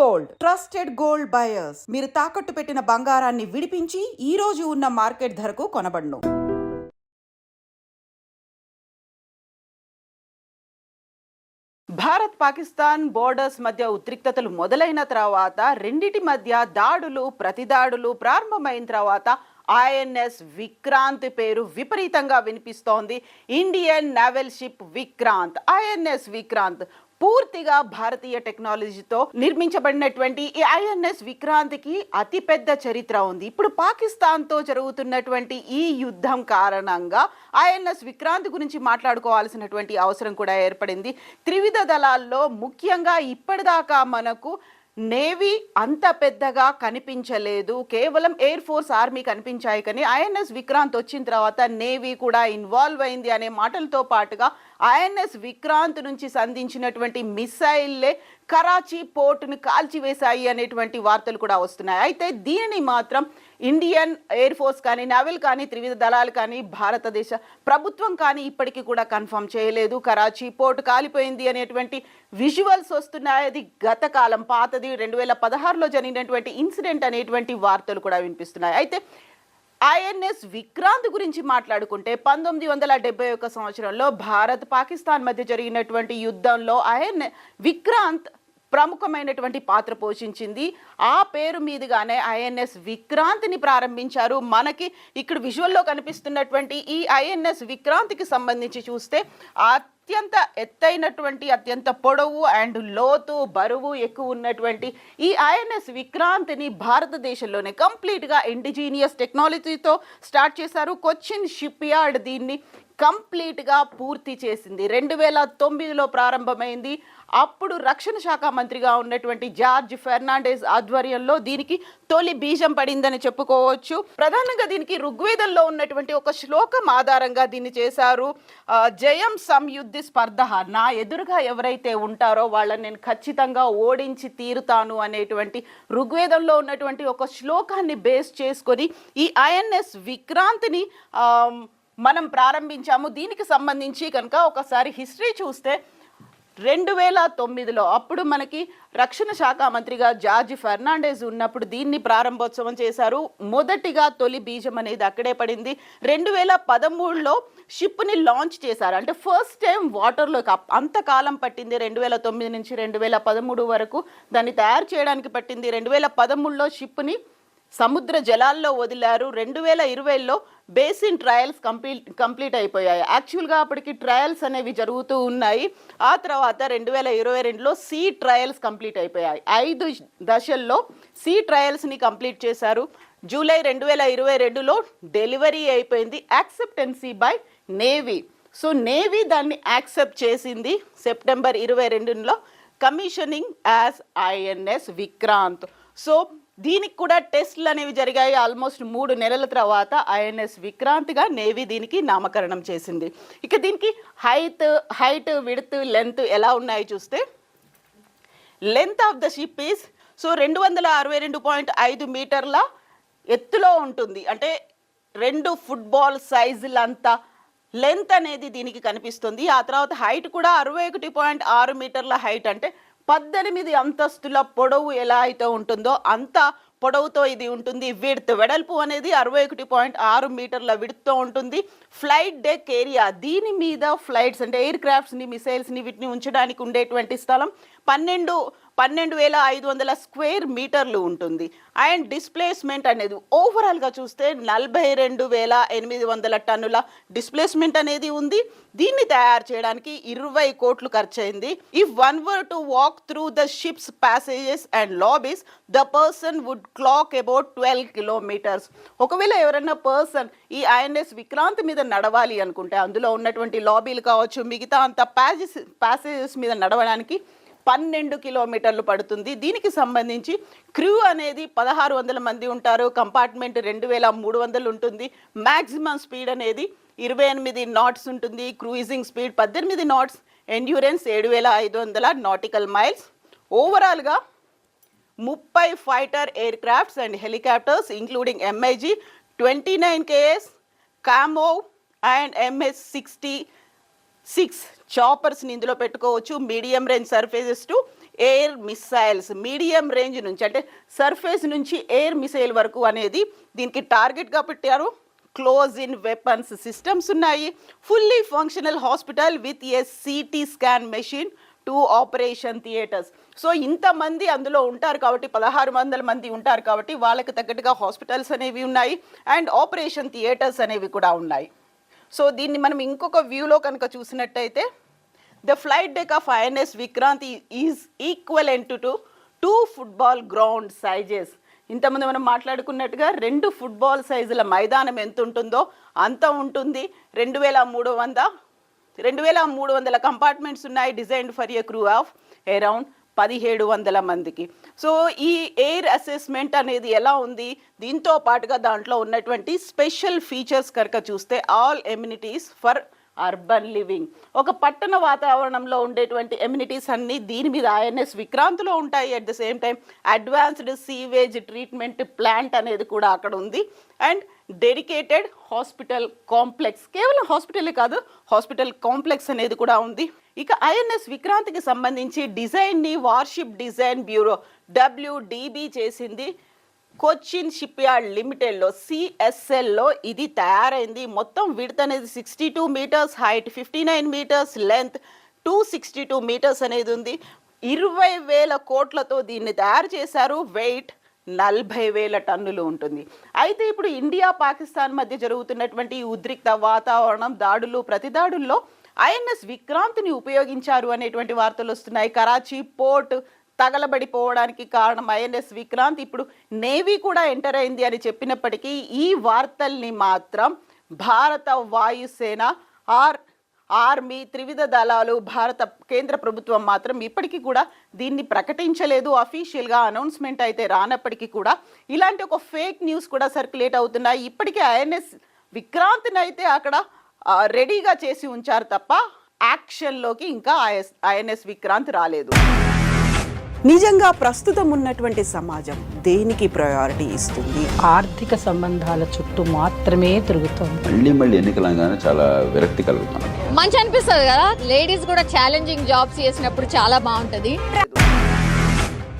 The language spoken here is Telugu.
గోల్డ్. Trusted gold buyers. మీరు తాకట్టు పెట్టిన బంగారాన్ని విడిపించి ఈ రోజు ఉన్న మార్కెట్ ధరకు కొనబడును. భారత్ పాకిస్తాన్ బోర్డర్స్ మధ్య ఉద్రిక్తతలు మొదలైన తర్వాత రెండిటి మధ్య దాడులు ప్రతిదాడులు ప్రారంభమైన తర్వాత ఐఎన్ఎస్ విక్రాంత్ పేరు విపరీతంగా వినిపిస్తోంది. Indian naval ship Vikrant. INS Vikrant పూర్తిగా భారతీయ టెక్నాలజీతో నిర్మించబడినటువంటి ఈ ఐఎన్ఎస్ విక్రాంతికి అతిపెద్ద చరిత్ర ఉంది. ఇప్పుడు పాకిస్తాన్తో జరుగుతున్నటువంటి ఈ యుద్ధం కారణంగా ఐఎన్ఎస్ విక్రాంతి గురించి మాట్లాడుకోవాల్సినటువంటి అవసరం కూడా ఏర్పడింది. త్రివిధ దళాల్లో ముఖ్యంగా ఇప్పటిదాకా మనకు నేవీ అంత పెద్దగా కనిపించలేదు. కేవలం ఎయిర్ ఫోర్స్ ఆర్మీ కనిపించాయి కానీ ఐఎన్ఎస్ విక్రాంత్ వచ్చిన తర్వాత నేవీ కూడా ఇన్వాల్వ్ అయింది అనే మాటలతో పాటుగా ఐఎన్ఎస్ విక్రాంత్ నుంచి సంధించినటువంటి మిసైల్లే కరాచీ పోర్టును కాల్చివేశాయి అనేటువంటి వార్తలు కూడా వస్తున్నాయి. అయితే దీనిని మాత్రం ఇండియన్ ఎయిర్ ఫోర్స్ కానీ నవల్ కానీ త్రివిధ దళాలు కానీ భారతదేశ ప్రభుత్వం కానీ ఇప్పటికీ కూడా కన్ఫర్మ్ చేయలేదు. కరాచీ పోర్ట్ కాలిపోయింది అనేటువంటి విజువల్స్ వస్తున్నాయి. అది గత కాలం పాతది. రెండు వేల పదహారులో జరిగినటువంటి ఇన్సిడెంట్ అనేటువంటి వార్తలు కూడా వినిపిస్తున్నాయి. అయితే ఐఎన్ఎస్ విక్రాంత్ గురించి మాట్లాడుకుంటే పంతొమ్మిది వందల డెబ్బై ఒక్క సంవత్సరంలో భారత్ పాకిస్తాన్ మధ్య జరిగినటువంటి యుద్ధంలో ఐఎన్ విక్రాంత్ ప్రముఖమైనటువంటి పాత్ర పోషించింది. ఆ పేరు మీదుగానే ఐఎన్ఎస్ విక్రాంతిని ప్రారంభించారు. మనకి ఇక్కడ విజువల్లో కనిపిస్తున్నటువంటి ఈ ఐఎన్ఎస్ విక్రాంతికి సంబంధించి చూస్తే అత్యంత ఎత్తైనటువంటి అత్యంత పొడవు అండ్ లోతు బరువు ఎక్కువ ఉన్నటువంటి ఈ ఐఎన్ఎస్ విక్రాంతిని భారతదేశంలోనే కంప్లీట్గా ఇండిజీనియస్ టెక్నాలజీతో స్టార్ట్ చేశారు. కొచ్చిన్ షిప్ యార్డ్ దీన్ని కంప్లీట్గా పూర్తి చేసింది. రెండు వేల తొమ్మిదిలో ప్రారంభమైంది. అప్పుడు రక్షణ శాఖ మంత్రిగా ఉన్నటువంటి జార్జ్ ఫెర్నాండెస్ ఆధ్వర్యంలో దీనికి తొలి బీజం పడిందని చెప్పుకోవచ్చు. ప్రధానంగా దీనికి ఋగ్వేదంలో ఉన్నటువంటి ఒక శ్లోకం ఆధారంగా దీన్ని చేశారు. జయం సంయుద్ధి స్పర్ధ. నా ఎదురుగా ఎవరైతే ఉంటారో వాళ్ళని నేను ఖచ్చితంగా ఓడించి తీరుతాను అనేటువంటి ఋగ్వేదంలో ఉన్నటువంటి ఒక శ్లోకాన్ని బేస్ చేసుకొని ఈ ఐఎన్ఎస్ విక్రాంతిని మనం ప్రారంభించాము. దీనికి సంబంధించి కనుక ఒకసారి హిస్టరీ చూస్తే రెండు వేల తొమ్మిదిలో అప్పుడు మనకి రక్షణ శాఖ మంత్రిగా జార్జ్ ఫెర్నాండెస్ ఉన్నప్పుడు దీన్ని ప్రారంభోత్సవం చేశారు. మొదటిగా తొలి బీజం అనేది అక్కడే పడింది. రెండు వేల పదమూడులో షిప్ని లాంచ్ చేశారు. అంటే ఫస్ట్ టైం వాటర్లోకి అంతకాలం పట్టింది. రెండు వేల తొమ్మిది నుంచి రెండు వేల పదమూడు వరకు దాన్ని తయారు చేయడానికి పట్టింది. రెండు వేల పదమూడులో షిప్ని సముద్ర జలాల్లో వదిలారు. రెండు వేల ఇరవైలో బేసిన్ ట్రయల్స్ కంప్లీట్ కంప్లీట్ అయిపోయాయి. యాక్చువల్గా అప్పటికి ట్రయల్స్ అనేవి జరుగుతూ ఉన్నాయి. ఆ తర్వాత రెండు వేల ఇరవై రెండులో సీ ట్రయల్స్ కంప్లీట్ అయిపోయాయి. ఐదు దశల్లో సీ ట్రయల్స్ని కంప్లీట్ చేశారు. జూలై రెండు వేల ఇరవై రెండులో డెలివరీ అయిపోయింది acceptance by navy. So navy దాన్ని యాక్సెప్ట్ చేసింది సెప్టెంబర్ ఇరవై రెండులో commissioning as INS Vikrant. So దీనికి కూడా టెస్ట్లు అనేవి జరిగాయి. ఆల్మోస్ట్ మూడు నెలల తర్వాత ఐఎన్ఎస్ విక్రాంత్గా నేవీ దీనికి నామకరణం చేసింది. ఇక దీనికి హైట్ హైట్ విడ్త్ లెంత్ ఎలా ఉన్నాయి చూస్తే? Length of the ship is so రెండు వందల అరవై రెండు పాయింట్ ఐదు మీటర్ల ఎత్తులో ఉంటుంది. అంటే రెండు ఫుట్బాల్ సైజులంతా లెంత్ అనేది దీనికి కనిపిస్తుంది. ఆ తర్వాత హైట్ కూడా అరవై ఒకటి పాయింట్ ఆరు మీటర్ల హైట్. అంటే పద్దెనిమిది అంతస్తుల పొడవు ఎలా అయితే ఉంటుందో అంత పొడవుతో ఇది ఉంటుంది. విడ్త్ వెడల్పు అనేది అరవై ఒకటి పాయింట్ ఆరు మీటర్ల విడ్త్తో ఉంటుంది. ఫ్లైట్ డెక్ ఏరియా దీని మీద ఫ్లైట్స్ అంటే ఎయిర్ క్రాఫ్ట్స్ని మిసైల్స్ని వీటిని ఉంచడానికి ఉండేటువంటి స్థలం పన్నెండు పన్నెండు వేల ఐదు వందల స్క్వేర్ మీటర్లు ఉంటుంది. అండ్ డిస్ప్లేస్మెంట్ అనేది ఓవరాల్గా చూస్తే నలభై రెండు వేల ఎనిమిది వందల టన్నుల డిస్ప్లేస్మెంట్ అనేది ఉంది. దీన్ని తయారు చేయడానికి ఇరవై కోట్లు ఖర్చయింది. If one were to walk through the ship's passages and lobbies the person would clock about twelve kilometres ఒకవేళ ఎవరైనా పర్సన్ ఈ ఐఎన్ఎస్ విక్రాంత్ మీద నడవాలి అనుకుంటే అందులో ఉన్నటువంటి లాబీలు కావచ్చు మిగతా అంత ప్యాసెస్ ప్యాసేజెస్ మీద నడవడానికి పన్నెండు కిలోమీటర్లు పడుతుంది. దీనికి సంబంధించి క్రూ అనేది పదహారు వందల మంది ఉంటారు. కంపార్ట్మెంట్ రెండు వేల మూడు వందలు ఉంటుంది. మ్యాక్సిమం స్పీడ్ అనేది ఇరవై ఎనిమిది నాట్స్ ఉంటుంది. క్రూయిజింగ్ స్పీడ్ పద్దెనిమిది నాట్స్ ఎండ్యూరెన్స్ ఏడు వేల ఐదు వందల నాటికల్ మైల్స్. ఓవరాల్గా ముప్పై fighter aircrafts and helicopters including MiG twenty nine Ks Kamov and MS sixty six చాపర్స్ని ఇందులో పెట్టుకోవచ్చు medium range surfaces to air missiles medium range నుంచి అంటే సర్ఫేస్ నుంచి ఎయిర్ మిసైల్ వరకు అనేది దీనికి టార్గెట్గా పెట్టారు. క్లోజ్ ఇన్ వెపన్స్ సిస్టమ్స్ ఉన్నాయి. Fully functional hospital with a CT scan machine two operation theatres so ఇంతమంది అందులో ఉంటారు కాబట్టి పదహారు వందల మంది ఉంటారు కాబట్టి వాళ్ళకి తగ్గట్టుగా హాస్పిటల్స్ అనేవి ఉన్నాయి అండ్ ఆపరేషన్ థియేటర్స్ అనేవి కూడా ఉన్నాయి. సో దీన్ని మనం ఇంకొక వ్యూలో కనుక చూసినట్టయితే the flight deck of INS Vikrant is equal to to two football ground sizes ఇంతమంది మనం మాట్లాడుకున్నట్టుగా రెండు ఫుట్బాల్ సైజుల మైదానం ఎంత ఉంటుందో అంత ఉంటుంది. రెండు వేల మూడు వంద రెండు వేల మూడు వందల కంపార్ట్మెంట్స్ ఉన్నాయి designed for a crew of around పదిహేడు వందల మందికి. సో ఈ ఎయిర్ అసెస్మెంట్ అనేది ఎలా ఉంది? దీంతో పాటుగా దాంట్లో ఉన్నటువంటి స్పెషల్ ఫీచర్స్ కనుక చూస్తే all amenities for urban living. ఒక పట్టణ వాతావరణంలో ఉండేటువంటి ఎమ్యూనిటీస్ అన్నీ దీని మీద ఐఎన్ఎస్ విక్రాంతిలో ఉంటాయి. At the same time advanced sewage treatment plant అనేది కూడా అక్కడ ఉంది. అండ్ డెడికేటెడ్ హాస్పిటల్ కాంప్లెక్స్ కేవలం హాస్పిటలే కాదు హాస్పిటల్ కాంప్లెక్స్ అనేది కూడా ఉంది. ఇక ఐఎన్ఎస్ విక్రాంతికి సంబంధించి డిజైన్ని వార్షిప్ డిజైన్ బ్యూరో డబ్ల్యూడిబి చేసింది. కొచ్చిన్ షిప్ యార్డ్ లిమిటెడ్లో సిఎస్ఎల్లో ఇది తయారైంది. మొత్తం విడత్ అనేది sixty two metres height fifty nine metres length two sixty two metres అనేది ఉంది. ఇరవై వేల కోట్లతో దీన్ని తయారు చేశారు. వెయిట్ నలభై వేల టన్నులు ఉంటుంది. అయితే ఇప్పుడు ఇండియా పాకిస్తాన్ మధ్య జరుగుతున్నటువంటి ఉద్రిక్త వాతావరణం దాడులు ప్రతిదాడుల్లో ఐఎన్ఎస్ విక్రాంత్ని ఉపయోగించారు అనేటువంటి వార్తలు వస్తున్నాయి. కరాచీ పోర్ట్ తగలబడిపోవడానికి కారణం ఐఎన్ఎస్ విక్రాంత్. ఇప్పుడు నేవీ కూడా ఎంటర్ అయింది అని చెప్పినప్పటికీ ఈ వార్తల్ని మాత్రం భారత వాయుసేన ఆర్ ఆర్మీ త్రివిధ దళాలు భారత కేంద్ర ప్రభుత్వం మాత్రం ఇప్పటికీ కూడా దీన్ని ప్రకటించలేదు. అఫీషియల్గా అనౌన్స్మెంట్ అయితే రానప్పటికీ కూడా ఇలాంటి ఒక ఫేక్ న్యూస్ కూడా సర్క్యులేట్ అవుతున్నాయి. ఇప్పటికే ఐఎన్ఎస్ విక్రాంత్ని అయితే అక్కడ రెడీగా చేసి ఉంచారు తప్ప యాక్షన్లోకి ఇంకా ఐఎస్ ఐఎన్ఎస్ విక్రాంత్ రాలేదు. నిజంగా ప్రస్తుతం ఉన్నటువంటి సమాజం దేనికి ప్రయారిటీ ఇస్తుంది? ఆర్థిక సంబంధాల చుట్టూ మాత్రమే తిరుగుతోంది. మళ్ళీ మళ్ళీ ఎన్నికలంగానే చాలా విరక్తి కలుగుతాను మంచి అనిపిస్తుంది కదా? లేడీస్ కూడా ఛాలెంజింగ్ జాబ్స్ చేసినప్పుడు చాలా బాగుంటది.